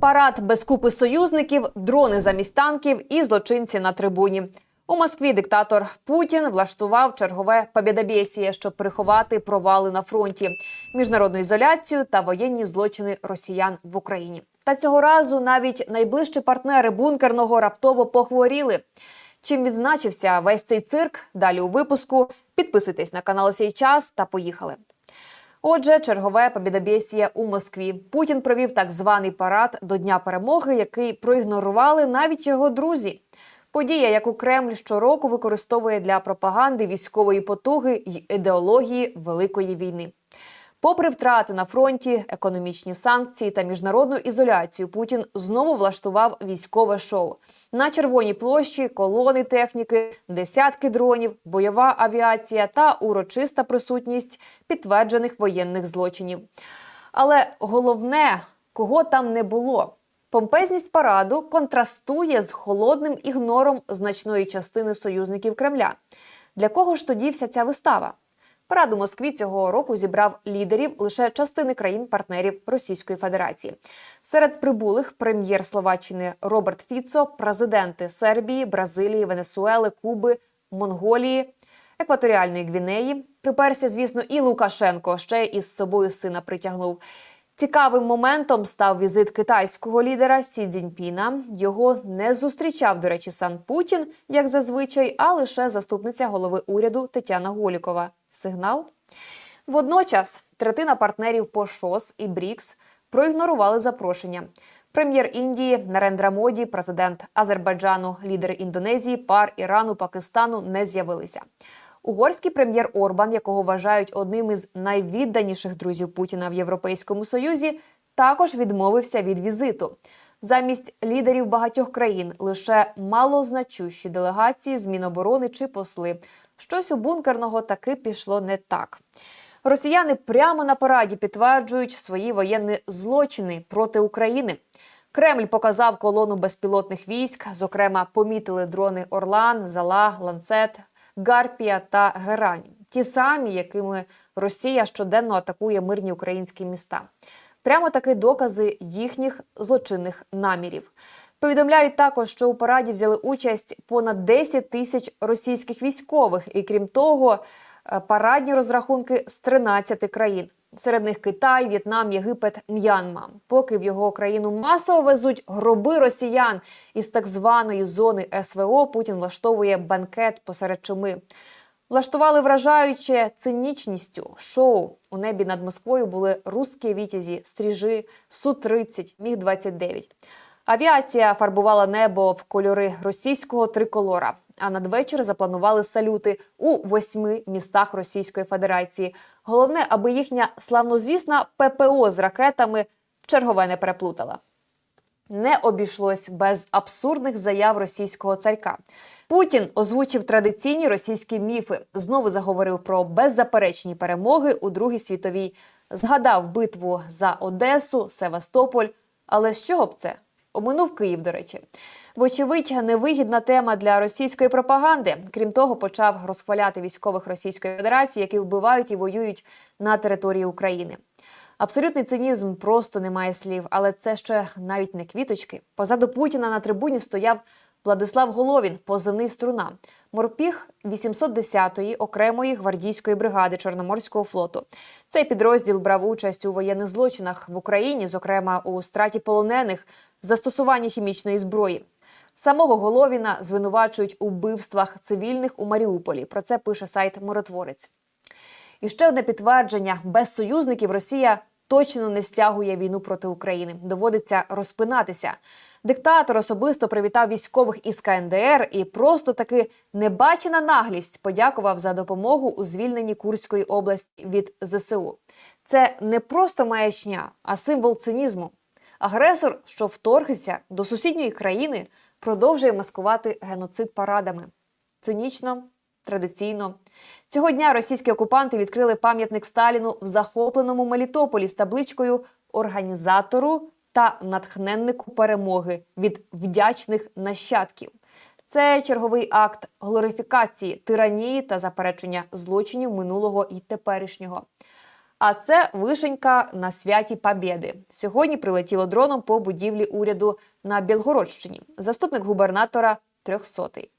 Парад без купи союзників, дрони замість танків і злочинці на трибуні. У Москві диктатор Путін влаштував чергове побєдобєсіє, щоб приховати провали на фронті, міжнародну ізоляцію та воєнні злочини росіян в Україні. Та цього разу навіть найближчі партнери бункерного раптово похворіли. Чим відзначився весь цей цирк? Далі у випуску. Підписуйтесь на канал «Сей час» та поїхали. Отже, чергове побідобєсія у Москві. Путін провів так званий парад до Дня перемоги, який проігнорували навіть його друзі. Подія, яку Кремль щороку використовує для пропаганди військової потуги й ідеології великої війни. Попри втрати на фронті, економічні санкції та міжнародну ізоляцію, Путін знову влаштував військове шоу. На червоній площі колони техніки, десятки дронів, бойова авіація та урочиста присутність підтверджених воєнних злочинів. Але головне, кого там не було. Помпезність параду контрастує з холодним ігнором значної частини союзників Кремля. Для кого ж тоді вся ця вистава? Парад Москві цього року зібрав лідерів лише частини країн-партнерів Російської Федерації. Серед прибулих прем'єр Словаччини Роберт Фіцо, президенти Сербії, Бразилії, Венесуели, Куби, Монголії, Екваторіальної Гвінеї. Приперся, звісно, і Лукашенко ще із собою сина притягнув. Цікавим моментом став візит китайського лідера Сі Цзіньпіна. Його не зустрічав, до речі, сам Путін, як зазвичай, а лише заступниця голови уряду Тетяна Голікова. Сигнал. Водночас третина партнерів по ШОС і БРІКС проігнорували запрошення. Прем'єр Індії Нарендра Моді, президент Азербайджану, лідери Індонезії, пар Ірану, Пакистану не з'явилися. Угорський прем'єр Орбан, якого вважають одним із найвідданіших друзів Путіна в Європейському Союзі, також відмовився від візиту. Замість лідерів багатьох країн лише малозначущі делегації з Міноборони чи посли. Щось у бункерного таки пішло не так. Росіяни прямо на параді підтверджують свої воєнні злочини проти України. Кремль показав колону безпілотних військ. Зокрема, помітили дрони Орлан, Зала, Ланцет, Гарпія та Герань. Ті самі, якими Росія щоденно атакує мирні українські міста. Прямо таки докази їхніх злочинних намірів. Повідомляють також, що у параді взяли участь понад 10 тисяч російських військових, і крім того, парадні розрахунки з 13 країн. Серед них Китай, В'єтнам, Єгипет, М'янма. Поки в його країну масово везуть гроби росіян із так званої зони СВО, Путін влаштовує банкет посеред чуми. Влаштували вражаюче цинічністю шоу. У небі над Москвою були русські вітязі, стріжи, Су-30, Міг-29. Авіація фарбувала небо в кольори російського триколора. А надвечір запланували салюти у восьми містах Російської Федерації. Головне, аби їхня славнозвісна ППО з ракетами чергове не переплутала. Не обійшлось без абсурдних заяв російського царька. Путін озвучив традиційні російські міфи. Знову заговорив про беззаперечні перемоги у Другій світовій. Згадав битву за Одесу, Севастополь. Але з чого б це? Оминув Київ, до речі. Вочевидь, невигідна тема для російської пропаганди. Крім того, почав розхваляти військових Російської Федерації, які вбивають і воюють на території України. Абсолютний цинізм просто немає слів, але це ще навіть не квіточки. Позаду Путіна на трибуні стояв Владислав Головін, позивний струна, морпіг 810-ї окремої гвардійської бригади Чорноморського флоту. Цей підрозділ брав участь у воєнних злочинах в Україні, зокрема у страті полонених, застосуванні хімічної зброї. Самого Головіна звинувачують у вбивствах цивільних у Маріуполі. Про це пише сайт Миротворець. І ще одне підтвердження: без союзників Росія точно не стягує війну проти України. Доводиться розпинатися. Диктатор особисто привітав військових із КНДР і просто таки небачена наглість подякував за допомогу у звільненні Курської області від ЗСУ. Це не просто маячня, а символ цинізму. Агресор, що вторгся до сусідньої країни, продовжує маскувати геноцид парадами. Цинічно, традиційно. Цього дня російські окупанти відкрили пам'ятник Сталіну в захопленому Мелітополі з табличкою організатору та натхненнику перемоги від вдячних нащадків. Це черговий акт глорифікації тиранії та заперечення злочинів минулого і теперішнього. А це вишенька на святі Побєди. Сьогодні прилетіло дроном по будівлі уряду на Білгородщині. Заступник губернатора трьохсотий.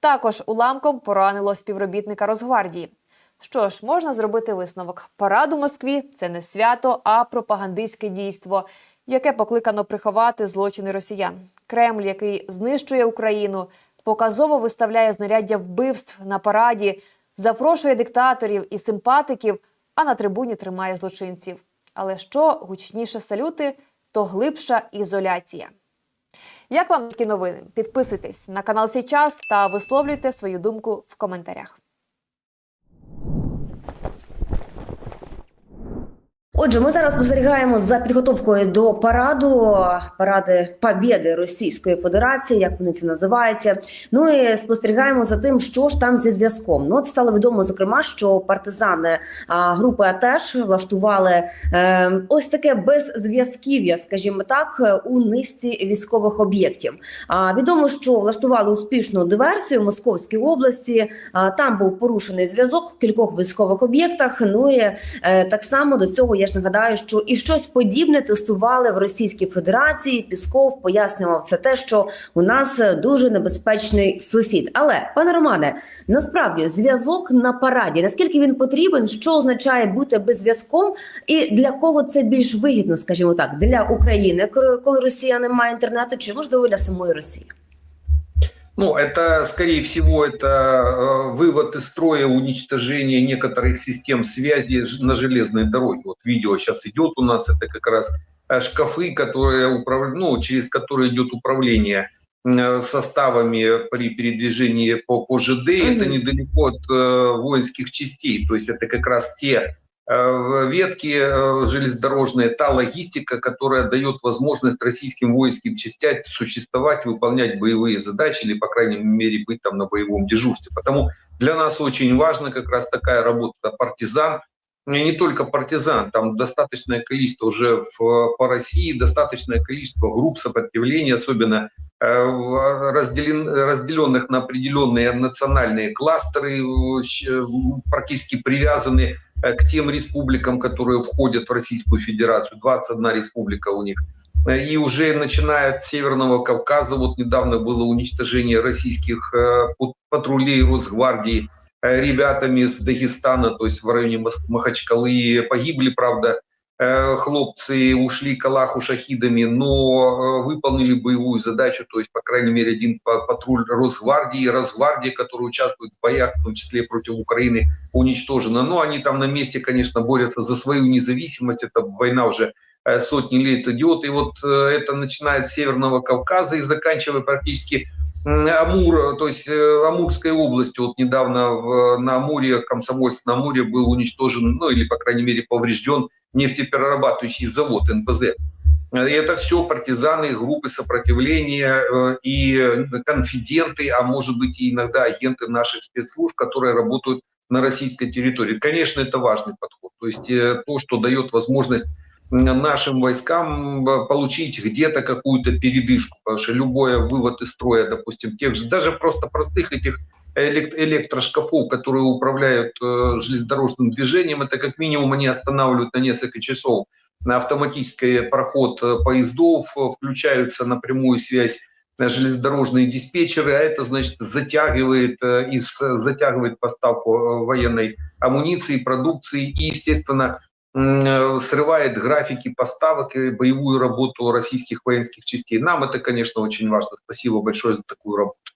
Також уламком поранило співробітника Росгвардії. Що ж, можна зробити висновок. Парад у Москві це не свято, а пропагандистське дійство, яке покликано приховати злочини росіян. Кремль, який знищує Україну, показово виставляє знаряддя вбивств на параді, запрошує диктаторів і симпатиків, а на трибуні тримає злочинців. Але що гучніше салюти, то глибша ізоляція. Як вам такі новини? Підписуйтесь на канал Січас та висловлюйте свою думку в коментарях. Отже, ми зараз спостерігаємо за підготовкою до параду паради Побєди Російської Федерації, як вони це називаються. Ну і спостерігаємо за тим, що ж там зі зв'язком. Ну, от стало відомо, зокрема, що партизани групи АТЕШ влаштували е, ось таке беззв'язків'я, скажімо так, у низці військових об'єктів. А відомо, що влаштували успішну диверсію в Московській області. А, там був порушений зв'язок в кількох військових об'єктах. Ну і е, так само до цього я ж нагадаю, що і щось подібне тестували в Російській Федерації. Пісков пояснював це те, що у нас е, дуже небезпечний сусід. Але пане Романе, насправді зв'язок на параді. Наскільки він потрібен, що означає бути без зв'язком, і для кого це більш вигідно, скажімо так, для України, коли- коли Росія не має інтернету, чи можливо для самої Росії? Ну, это, скорее всего, это э, вывод из строя, уничтожение некоторых систем связи на железной дороге. Вот видео сейчас идет у нас, это как раз э, шкафы, которые управ... ну, через которые идет управление э, составами при передвижении по, по ЖД. Это Мгм. недалеко от э, воинских частей. То есть это как раз те ветки э, железнодорожные, та логистика, которая дает возможность российским воинским частям существовать, выполнять боевые задачи или, по крайней мере, быть там на боевом дежурстве. Потому для нас очень важна как раз такая работа партизан, и не только партизан, там достаточное количество уже в, по России, достаточное количество групп сопротивления, особенно э, разделен, разделенных на определенные национальные кластеры, э, практически привязаны э, к тем республикам, которые входят в Российскую Федерацию. 21 республика у них. Э, И уже начиная от Северного Кавказа, вот недавно было уничтожение российских э, пат- патрулей Росгвардии э, ребятами из Дагестана, то есть в районе Махачкалы. Погибли, правда, э, хлопцы, ушли к Аллаху шахидами, но э, выполнили боевую задачу, то есть, по крайней мере, один па- патруль Росгвардии, Росгвардия, который участвует в боях, в том числе против Украины, уничтожена. Но они там на месте, конечно, борются за свою независимость. Это война уже э, сотни лет идет. И вот э, это начиная с Северного Кавказа и заканчивая практически Амур, то есть э, Амурской областью. Вот недавно в, на Амуре, Комсомольск на Амуре был уничтожен, ну или, по крайней мере, поврежден нефтеперерабатывающий завод НПЗ. Это все партизаны, группы сопротивления э, и конфиденты, а может быть и иногда агенты наших спецслужб, которые работают на российской территории. Конечно, это важный подход. То есть э, то, что дает возможность нашим войскам м, получить где-то какую-то передышку, потому что любой вывод из строя, допустим, тех же, даже просто простых этих элек- электрошкафов, которые управляют э, железнодорожным движением, это как минимум они останавливают на несколько часов. На автоматический проход э, поездов, э, включаются на прямую связь э, железнодорожные диспетчеры, а это значит затягивает, э, и с- затягивает поставку э, военной амуниции, продукции и, естественно, э, срывает графики поставок и боевую работу российских воинских частей. Нам это, конечно, очень важно. Спасибо большое за такую работу.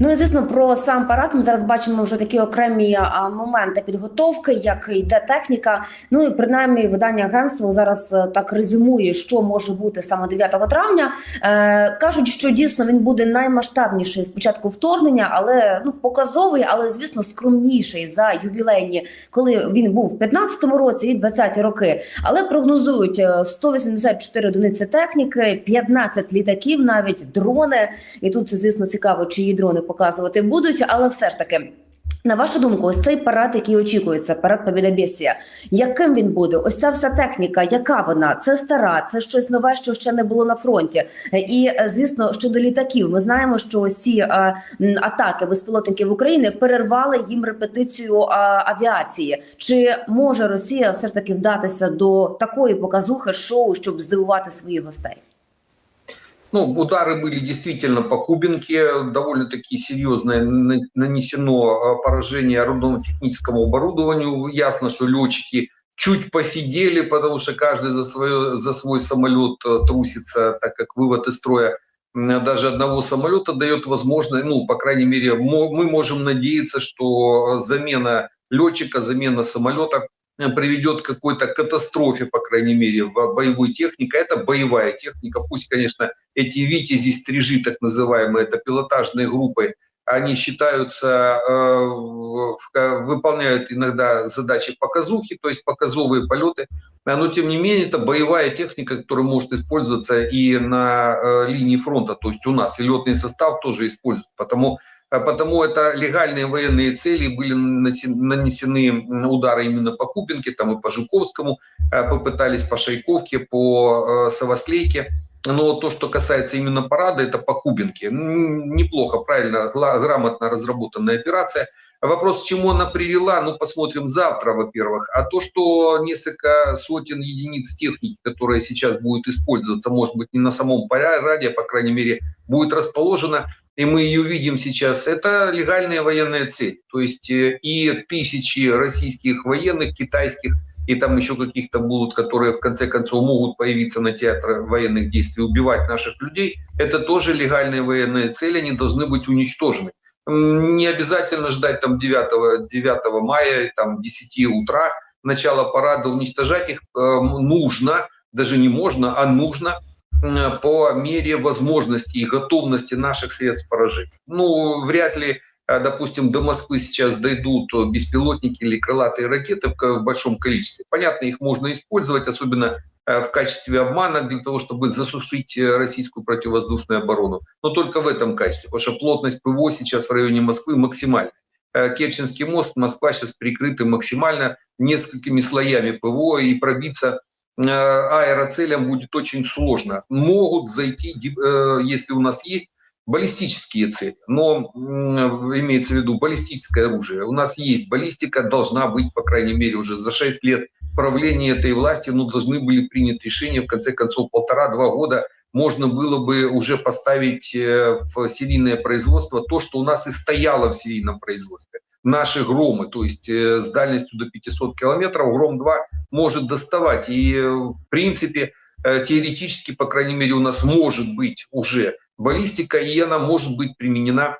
Ну і звісно, про сам парад ми зараз бачимо вже такі окремі моменти підготовки, як йде техніка. Ну і принаймні видання агентства зараз е, так резюмує, що може бути саме 9 травня. Е, кажуть, що дійсно він буде наймасштабніший з початку вторгнення, але ну показовий, але звісно скромніший за ювілейні, коли він був в 15-му році і 20-ті роки. Але прогнозують е, 184 одиниці техніки, 15 літаків, навіть дрони. І тут, звісно, цікаво, чиї дрони показувати будуть, але все ж таки. На вашу думку, ось цей парад, який очікується, парад Побєдобєсія, яким він буде? Ось ця вся техніка, яка вона? Це стара, це щось нове, що ще не було на фронті. Е, І е, звісно, щодо літаків, ми знаємо, що ось ці е, м, атаки безпілотників України перервали їм репетицію е, авіації. Чи може Росія все ж таки вдатися до такої показухи шоу, щоб здивувати своїх гостей? Ну, удары были действительно по Кубинке, довольно-таки серьезное на- нанесено э, поражение орудово-техническому оборудованию. Ясно, что летчики чуть посидели, потому что каждый за, свое, за свой самолет э, трусится, так как вывод из строя даже одного самолета дает возможность, ну, по крайней мере, мы можем надеяться, что замена летчика, замена самолета э, приведет к какой-то катастрофе, по крайней мере, в боевой технике. Это боевая техника. Пусть, конечно, эти «Витязи», «Стрижи», так называемые, это пилотажные группы, они считаются, э, выполняют иногда задачи показухи, то есть показовые полеты, А, но тем не менее это боевая техника, которая может использоваться и на э, линии фронта, то есть у нас, и летный состав тоже используют, потому а Потому это легальные военные цели, были нанесены удары именно по Купинке, там и по Жуковскому, э, попытались по Шайковке, по э, Савослейке. Но то, что касается именно парада, это по Кубинке. Неплохо, правильно, грамотно разработанная операция. Вопрос, к чему она привела, ну, посмотрим завтра, во-первых. А то, что несколько сотен единиц техники, которая сейчас будет использоваться, может быть, не на самом параде, а, по крайней мере, будет расположена, и мы ее видим сейчас, это легальная военная цель. То есть э, и тысячи российских военных, китайских, и там еще каких-то будут, которые в конце концов могут появиться на театре военных действий, убивать наших людей, это тоже легальные военные цели, они должны быть уничтожены. Не обязательно ждать там 9, 9 мая, там 10 утра, начала парада, уничтожать их э, нужно, даже не можно, а нужно по мере возможности и готовности наших средств поражения. Ну, вряд ли, э, допустим, до Москвы сейчас дойдут э, беспилотники или крылатые ракеты в большом количестве. Понятно, их можно использовать, особенно э, в качестве обмана для того, чтобы засушить э, российскую противовоздушную оборону. Но только в этом качестве, потому что плотность ПВО сейчас в районе Москвы максимальная. Э, Керченский мост, Москва сейчас прикрыты максимально несколькими слоями ПВО, и пробиться э, аэроцелям будет очень сложно. Могут зайти, э, если у нас есть баллистические цели, но имеется в виду баллистическое оружие. У нас есть баллистика, должна быть, по крайней мере, уже за 6 лет правления этой власти, ну, должны были принять решение, в конце концов, полтора-два года можно было бы уже поставить э, в серийное производство то, что у нас и стояло в серийном производстве. Наши громы, то есть э, с дальностью до 500 километров, гром-2 может доставать. И, э, в принципе, э, теоретически, по крайней мере, у нас может быть уже баллистика, и она может быть применена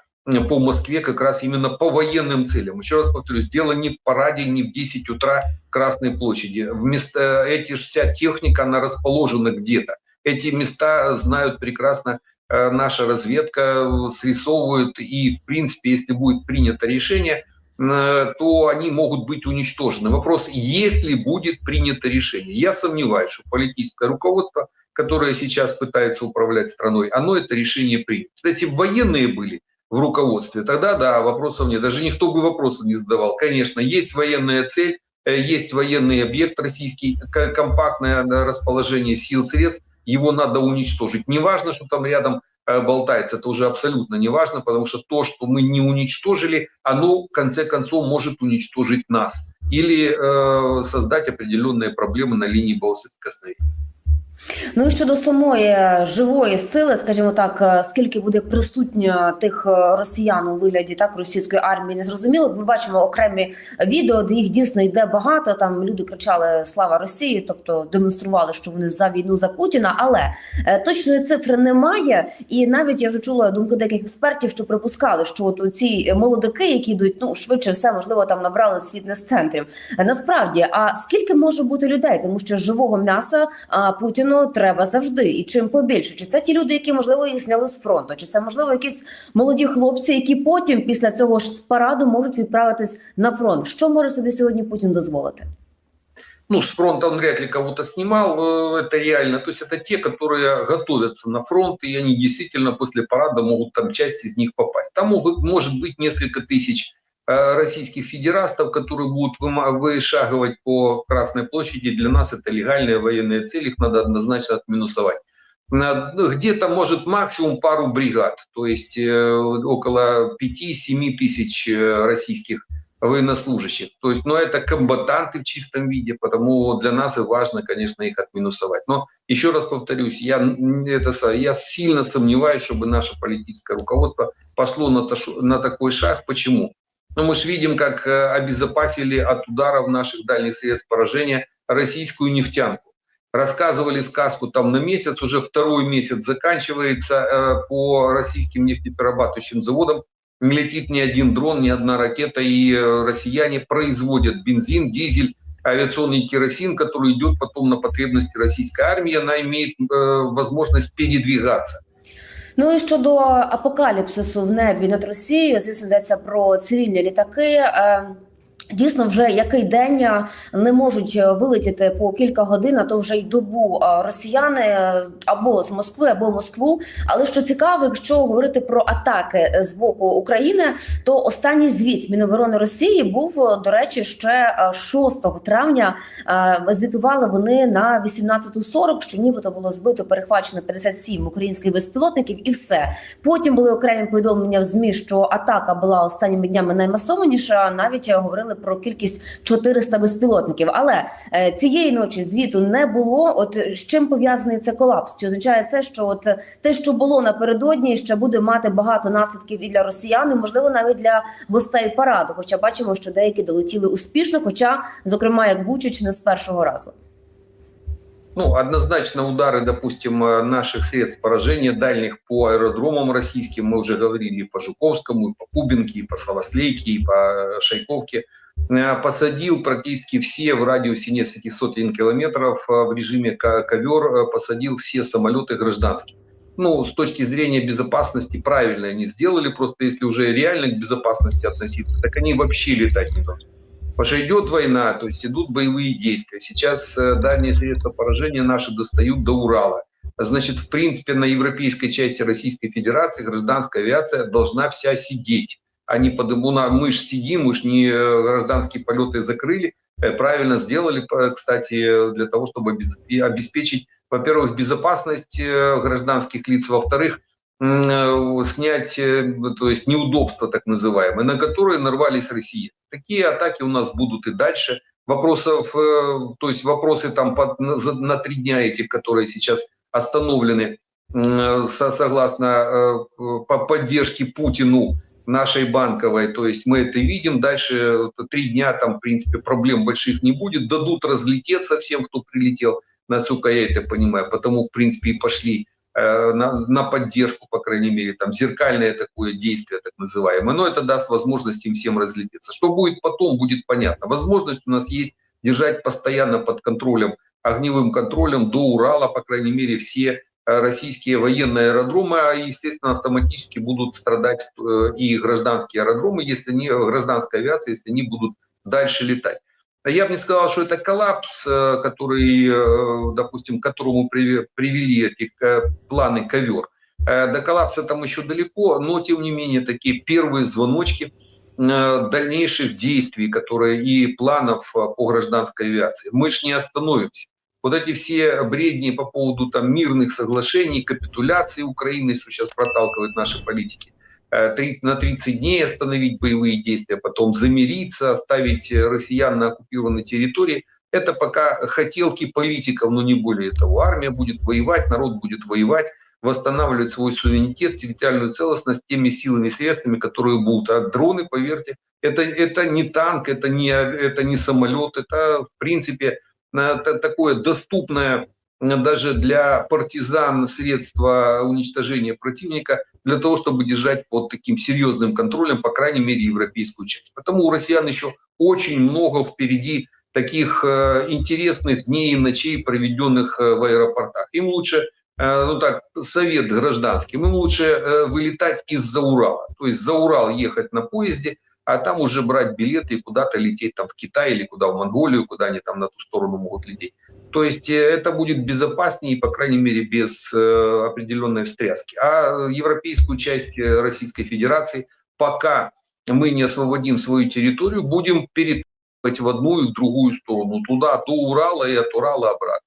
по Москве как раз именно по военным целям. Еще раз повторюсь, дело не в параде, не в 10 утра Красной площади. Вместо эти вся техника, она расположена где-то. Эти места знают прекрасно наша разведка, срисовывают, и, в принципе, если будет принято решение, то они могут быть уничтожены. Вопрос, если будет принято решение. Я сомневаюсь, что политическое руководство, которое сейчас пытается управлять страной, оно это решение примет. Если бы военные были в руководстве, тогда да, вопросов нет. Даже никто бы вопросов не задавал. Конечно, есть военная цель, э, есть военный объект российский, компактное расположение сил, средств, его надо уничтожить. Не важно, что там рядом э, болтается, это уже абсолютно не важно, потому что то, что мы не уничтожили, оно в конце концов может уничтожить нас или э, создать определенные проблемы на линии боусоприкосновения. Ну і щодо самої живої сили, скажімо так, е, скільки буде присутньо тих е, росіян у вигляді так російської армії, не зрозуміло. Ми бачимо окремі відео, де їх дійсно йде багато. Там люди кричали Слава Росії, тобто демонстрували, що вони за війну за Путіна. Але е, точної цифри немає. І навіть я вже чула думки деяких експертів, що припускали, що от ці молодики, які йдуть, ну швидше все можливо там набрали з фітнес-центрів. Насправді, а скільки може бути людей, тому що живого м'яса а, Путіну треба завжди, і чим побільше. Чи це ті люди, які можливо їх зняли з фронту, чи це можливо якісь молоді хлопці, які потім після цього ж з параду можуть відправитись на фронт? Що може собі сьогодні Путін дозволити? Ну, с фронта он вряд ли кого-то снимал, э, это реально. То есть это те, которые готовятся на фронт, и они действительно после парада могут там часть из них попасть. Там могут, может быть несколько тысяч э, российских федерастов, которые будут вышагивать по Красной площади, для нас это легальные военные цели, их надо однозначно отминусовать. Ну, Где-то, может, максимум пару бригад, то есть э, около 5-7 тысяч э, российских военнослужащих. То есть, ну, это комбатанты в чистом виде, потому для нас и важно, конечно, их отминусовать. Но еще раз повторюсь, я, это, я сильно сомневаюсь, чтобы наше политическое руководство пошло на, на такой шаг. Почему? Ну, мы же видим, как э, обезопасили от ударов наших дальних средств поражения российскую нефтянку. Рассказывали сказку там на месяц, уже второй месяц заканчивается э, по российским нефтеперерабатывающим заводам. Не летит ни один дрон, ни одна ракета, и э, россияне производят бензин, дизель, авиационный керосин, который идет потом на потребности российской армии, она имеет возможность передвигаться. Ну і щодо апокаліпсису в небі над Росією, звісно, йдеться про цивільні літаки. Дійсно, вже який день е, не можуть е, вилетіти по кілька годин, а то вже й добу е, росіяни або з Москви, або Москву. Але що цікаво, якщо говорити про атаки з боку України, то останній звіт Міноборони Росії був, до речі, ще е, 6 травня. Звітували вони на 18.40, що нібито було збито перехвачено 57 українських безпілотників, і все. Потім були окремі повідомлення в змі, що атака була останніми днями наймасованіша. Навіть говорили про кількість 400 безпілотників. Але е, цієї ночі звіту не було. От з чим пов'язаний це колапс? Чи означає це, що от е, те, що було напередодні, ще буде мати багато наслідків і для росіян, і можливо навіть для гостей параду. Хоча бачимо, що деякі долетіли успішно, хоча, зокрема, як Вучич, не з першого разу. Ну, однозначно удары, допустим, э, наших средств поражения дальних по аэродромам российским, мы уже говорили и по Жуковскому, и по Кубинке, и по Славослейке, и по э, Шайковке, э, посадил практически все в радиусе нескольких сотен километров э, в режиме ко- ковер, э, посадил все самолеты гражданские. Ну, с точки зрения безопасности правильно они сделали, просто если уже реально к безопасности относиться, так они вообще летать не должны. Потому что идет война, то есть идут боевые действия. Сейчас э, дальние средства поражения наши достают до Урала. Значит, в принципе, на европейской части Российской Федерации гражданская авиация должна вся сидеть. Не под... у нас- Мы же сидим, мы же не э, гражданские полеты закрыли. Э, Правильно сделали, кстати, для того, чтобы обеспечить, во-первых, безопасность э, гражданских лиц, во-вторых, снять, то есть неудобства так называемые, на которые нарвались Россия. Такие атаки у нас будут и дальше. Вопросов, то есть вопросы там под- на, три дня эти, которые сейчас остановлены согласно по поддержке Путину нашей банковой, то есть мы это видим, дальше три дня там, в принципе, проблем больших не будет, дадут разлететься всем, кто прилетел, насколько я это понимаю, потому, в принципе, и пошли э, на, на поддержку, по крайней мере, там зеркальное такое действие, так называемое. Но это даст возможность им всем разлететься. Что будет потом, будет понятно. Возможность у нас есть держать постоянно под контролем, огневым контролем до Урала, по крайней мере, все российские военные аэродромы, а, естественно, автоматически будут страдать э, и гражданские аэродромы, если не гражданская авиация, если они будут дальше летать. А Я бы не сказал, что это коллапс, э, который, э, допустим, к которому приве- привели эти планы ковер. До коллапса там еще далеко, но тем не менее такие первые звоночки дальнейших действий, которые и планов по гражданской авиации. Мы же не остановимся. Вот эти все бредни по поводу там мирных соглашений, капитуляции Украины, что сейчас проталкивают наши политики, э, на 30 дней остановить боевые действия, потом замириться, оставить россиян на оккупированной территории. Это пока хотелки политиков, но не более того. Армия будет воевать, народ будет воевать, восстанавливать свой суверенитет, территориальную целостность теми силами и средствами, которые будут. А дроны, поверьте, это, это не танк, это не, это не самолет, это, в принципе, такое доступное даже для партизан средство уничтожения противника для того, чтобы держать под таким серьезным контролем, по крайней мере, европейскую часть. Потому у россиян еще очень много впереди таких э, интересных дней и ночей, проведенных э, в аэропортах. Им лучше, э, ну так, совет гражданским, им лучше вылетать из-за Урала. То есть за Урал ехать на поезде, а там уже брать билеты и куда-то лететь там в Китай или куда в Монголию, куда они там на ту сторону могут лететь. То есть э, это будет безопаснее, по крайней мере, без э, определенной встряски. А европейскую часть э, Российской Федерации пока мы не освободим свою территорию, будем перетаскивать в одну и в другую сторону, туда, до Урала и от Урала обратно.